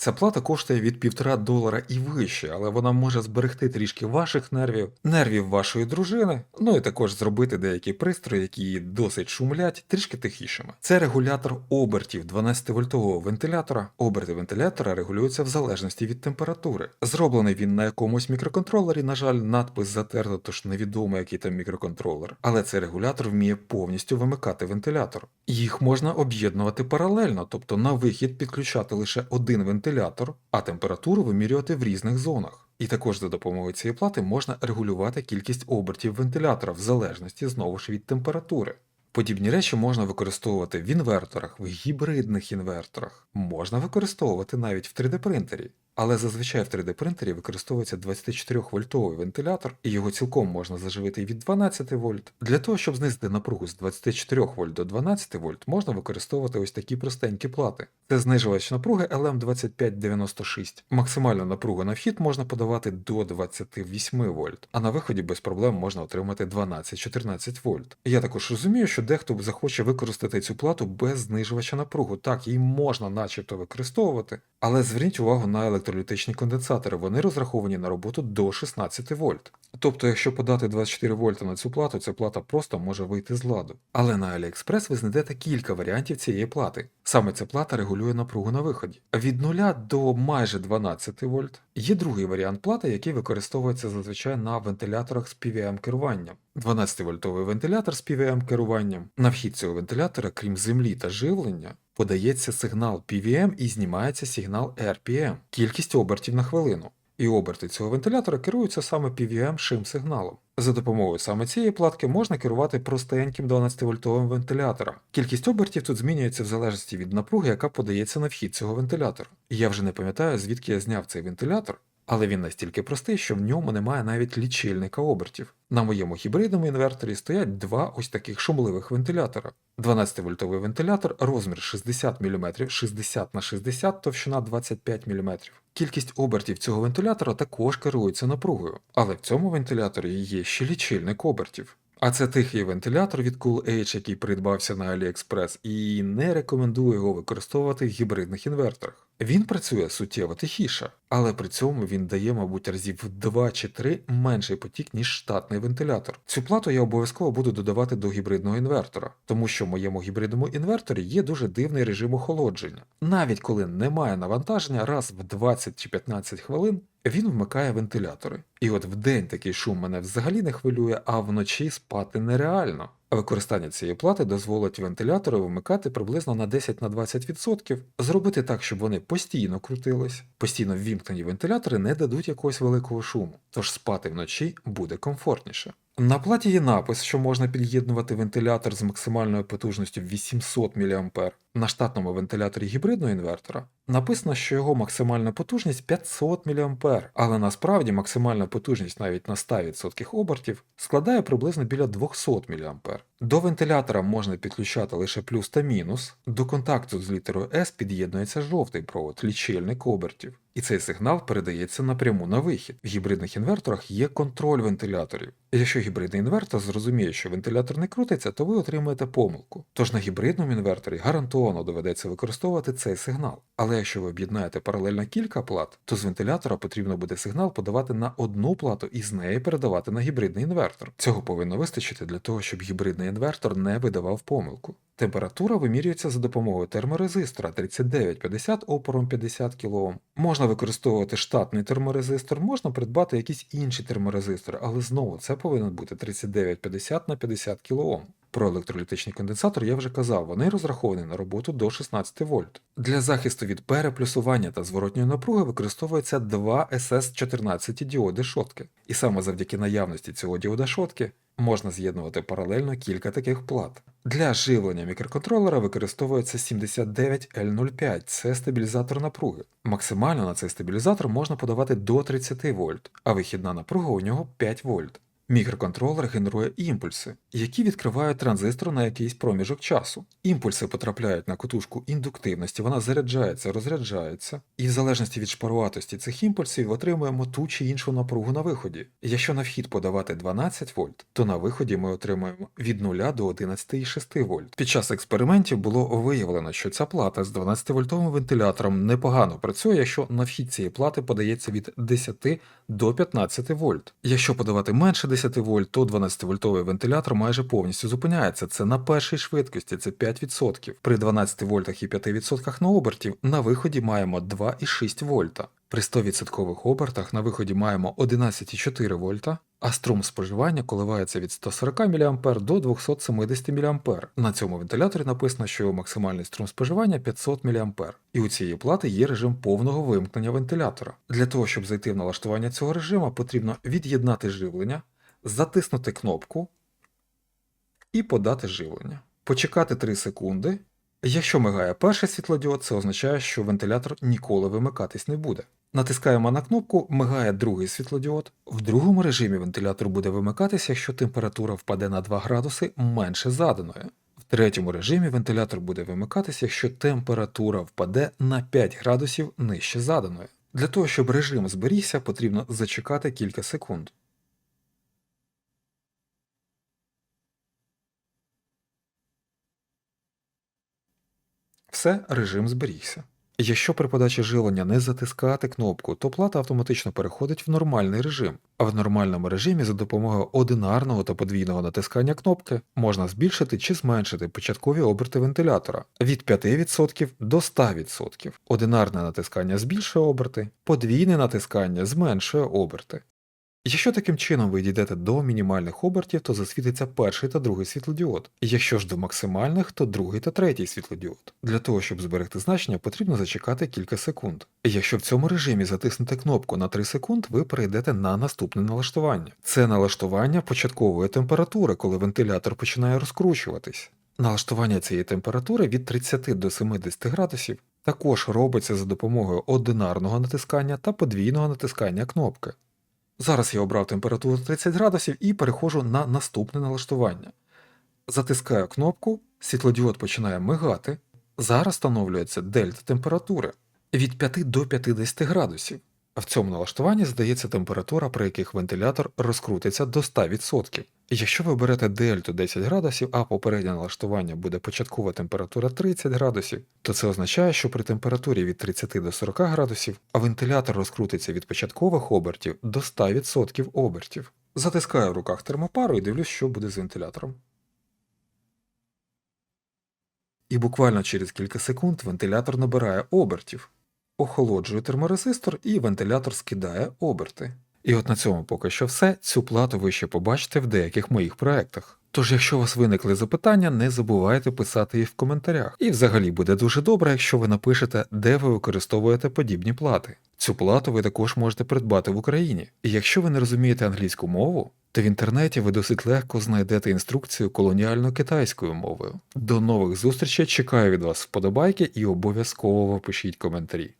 Ця плата коштує від півтора долара і вище, але вона може зберегти трішки ваших нервів, нервів вашої дружини, ну і також зробити деякі пристрої, які досить шумлять, трішки тихішими. Це регулятор обертів 12-вольтового вентилятора. Оберти вентилятора регулюються в залежності від температури. Зроблений він на якомусь мікроконтролері, на жаль, надпис затерто, тож невідомо, який там мікроконтролер. Але цей регулятор вміє повністю вимикати вентилятор. Їх можна об'єднувати паралельно, тобто на вихід підключати лише один вентилятор, а температуру вимірювати в різних зонах. І також за допомогою цієї плати можна регулювати кількість обертів вентилятора в залежності знову ж від температури. Подібні речі можна використовувати в інверторах, в гібридних інверторах, можна використовувати навіть в 3D принтері. Але зазвичай в 3D принтері використовується 24-вольтовий вентилятор, і його цілком можна заживити від 12 вольт. Для того, щоб знизити напругу з 24 вольт до 12 вольт, можна використовувати ось такі простенькі плати. Це знижувач напруги LM2596. Максимальну напругу на вхід можна подавати до 28 вольт, а на виході без проблем можна отримати 12-14 вольт. Я також розумію, що дехто захоче використати цю плату без знижувача напругу. Так, її можна начебто використовувати, але зверніть увагу на електролітичні конденсатори, вони розраховані на роботу до 16 вольт. Тобто, якщо подати 24 вольта на цю плату, ця плата просто може вийти з ладу. Але на AliExpress ви знайдете кілька варіантів цієї плати. Саме ця плата регулює напругу на виході. Від 0 до майже 12 вольт. Є другий варіант плати, який використовується зазвичай на вентиляторах з PVM керуванням. 12-вольтовий вентилятор з PVM керуванням. На вхід цього вентилятора, крім землі та живлення, подається сигнал PVM і знімається сигнал RPM, кількість обертів на хвилину. І оберти цього вентилятора керуються саме PVM шим сигналом. За допомогою саме цієї платки можна керувати простеньким 12-вольтовим вентилятором. Кількість обертів тут змінюється в залежності від напруги, яка подається на вхід цього вентилятора. Я вже не пам'ятаю, звідки я зняв цей вентилятор, але він настільки простий, що в ньому немає навіть лічильника обертів. На моєму гібридному інверторі стоять два ось таких шумливих вентилятора. 12-вольтовий вентилятор, розмір 60 мм, 60 на 60, товщина 25 мм. Кількість обертів цього вентилятора також керується напругою, але в цьому вентиляторі є ще лічильник обертів. А це тихий вентилятор від Cool-H, який придбався на AliExpress, і не рекомендую його використовувати в гібридних інверторах. Він працює суттєво тихіше, але при цьому він дає, мабуть, разів в 2 чи 3 менший потік, ніж штатний вентилятор. Цю плату я обов'язково буду додавати до гібридного інвертора, тому що в моєму гібридному інверторі є дуже дивний режим охолодження. Навіть коли немає навантаження, раз в 20 чи 15 хвилин він вмикає вентилятори. І от вдень такий шум мене взагалі не хвилює, а вночі спати нереально. Використання цієї плати дозволить вентилятори вмикати приблизно на 10-20%, зробити так, щоб вони постійно крутились. Постійно ввімкнені вентилятори не дадуть якогось великого шуму, тож спати вночі буде комфортніше. На платі є напис, що можна під'єднувати вентилятор з максимальною потужністю 800 мА. На штатному вентиляторі гібридного інвертора написано, що його максимальна потужність 500 мА, але насправді максимальна потужність навіть на 100% обертів складає приблизно біля 200 мА. До вентилятора можна підключати лише плюс та мінус. До контакту з літерою S під'єднується жовтий провод, лічильник обертів. І цей сигнал передається напряму на вихід. В гібридних інверторах є контроль вентиляторів. Якщо гібридний інвертор зрозуміє, що вентилятор не крутиться, то ви отримаєте помилку. Тож на гібридному інверторі гарантовано доведеться використовувати цей сигнал. Але якщо ви об'єднаєте паралельно кілька плат, то з вентилятора потрібно буде сигнал подавати на одну плату і з неї передавати на гібридний інвертор. Цього повинно вистачити для того, щоб гібридний інвертор не видавав помилку. Температура вимірюється за допомогою терморезистора 3950 опором 50 кОм. Можна використовувати штатний терморезистор, можна придбати якийсь інший терморезистор, але знову це повинен бути 3950 на 50 кОм. Про електролітичний конденсатор я вже казав, вони розраховані на роботу до 16 вольт. Для захисту від переплюсування та зворотньої напруги використовується два SS14 діоди шотки. І саме завдяки наявності цього діода шотки можна з'єднувати паралельно кілька таких плат. Для живлення мікроконтролера використовується 79L05, це стабілізатор напруги. Максимально на цей стабілізатор можна подавати до 30 вольт, а вихідна напруга у нього 5 вольт. Мікроконтролер генерує імпульси, які відкривають транзистор на якийсь проміжок часу. Імпульси потрапляють на котушку індуктивності, вона заряджається, розряджається, і в залежності від шпаруватості цих імпульсів отримуємо ту чи іншу напругу на виході. Якщо на вхід подавати 12 вольт, то на виході ми отримуємо від 0 до 11,6 вольт. Під час експериментів було виявлено, що ця плата з 12-вольтовим вентилятором непогано працює, якщо на вхід цієї плати подається від 10 до 15 вольт. Якщо подавати менше 10 вольт, то 12-вольтовий вентилятор майже повністю зупиняється. Це на першій швидкості, це 5%. При 12 вольтах і 5% на обертів на виході маємо 2,6 вольта. При 100% обертах на виході маємо 11,4 вольта, а струм споживання коливається від 140 мА до 270 мА. На цьому вентиляторі написано, що максимальний струм споживання 500 мА. І у цієї плати є режим повного вимкнення вентилятора. Для того, щоб зайти в налаштування цього режиму, потрібно від'єднати живлення, затиснути кнопку і подати живлення. Почекати 3 секунди. Якщо мигає перший світлодіод, це означає, що вентилятор ніколи вимикатись не буде. Натискаємо на кнопку, мигає другий світлодіод. В другому режимі вентилятор буде вимикатися, якщо температура впаде на 2 градуси менше заданої. В третьому режимі вентилятор буде вимикатися, якщо температура впаде на 5 градусів нижче заданої. Для того, щоб режим зберігся, потрібно зачекати кілька секунд. Все, режим зберігся. Якщо при подачі живлення не затискати кнопку, то плата автоматично переходить в нормальний режим, а в нормальному режимі за допомогою одинарного та подвійного натискання кнопки можна збільшити чи зменшити початкові оберти вентилятора від 5% до 100%. Одинарне натискання збільшує оберти, подвійне натискання зменшує оберти. Якщо таким чином ви дійдете до мінімальних обертів, то засвітиться перший та другий світлодіод. Якщо ж до максимальних, то другий та третій світлодіод. Для того, щоб зберегти значення, потрібно зачекати кілька секунд. Якщо в цьому режимі затиснути кнопку на 3 секунд, ви перейдете на наступне налаштування. Це налаштування початкової температури, коли вентилятор починає розкручуватись. Налаштування цієї температури від 30 до 70 градусів також робиться за допомогою одинарного натискання та подвійного натискання кнопки. Зараз я обрав температуру 30 градусів і перехожу на наступне налаштування. Затискаю кнопку, світлодіод починає мигати. Зараз встановлюється дельта температури від 5 до 50 градусів. А в цьому налаштуванні здається температура, при яких вентилятор розкрутиться до 100%. Якщо ви берете дельту 10 градусів, а попереднє налаштування буде початкова температура 30 градусів, то це означає, що при температурі від 30 до 40 градусів вентилятор розкрутиться від початкових обертів до 100% обертів. Затискаю в руках термопару і дивлюсь, що буде з вентилятором. І буквально через кілька секунд вентилятор набирає обертів. Охолоджую терморезистор і вентилятор скидає оберти. І от на цьому поки що все. Цю плату ви ще побачите в деяких моїх проектах. Тож, якщо у вас виникли запитання, не забувайте писати їх в коментарях. І взагалі буде дуже добре, якщо ви напишете, де ви використовуєте подібні плати. Цю плату ви також можете придбати в Україні. І якщо ви не розумієте англійську мову, то в інтернеті ви досить легко знайдете інструкцію колоніально-китайською мовою. До нових зустрічей чекаю від вас вподобайки і обов'язково пишіть коментарі.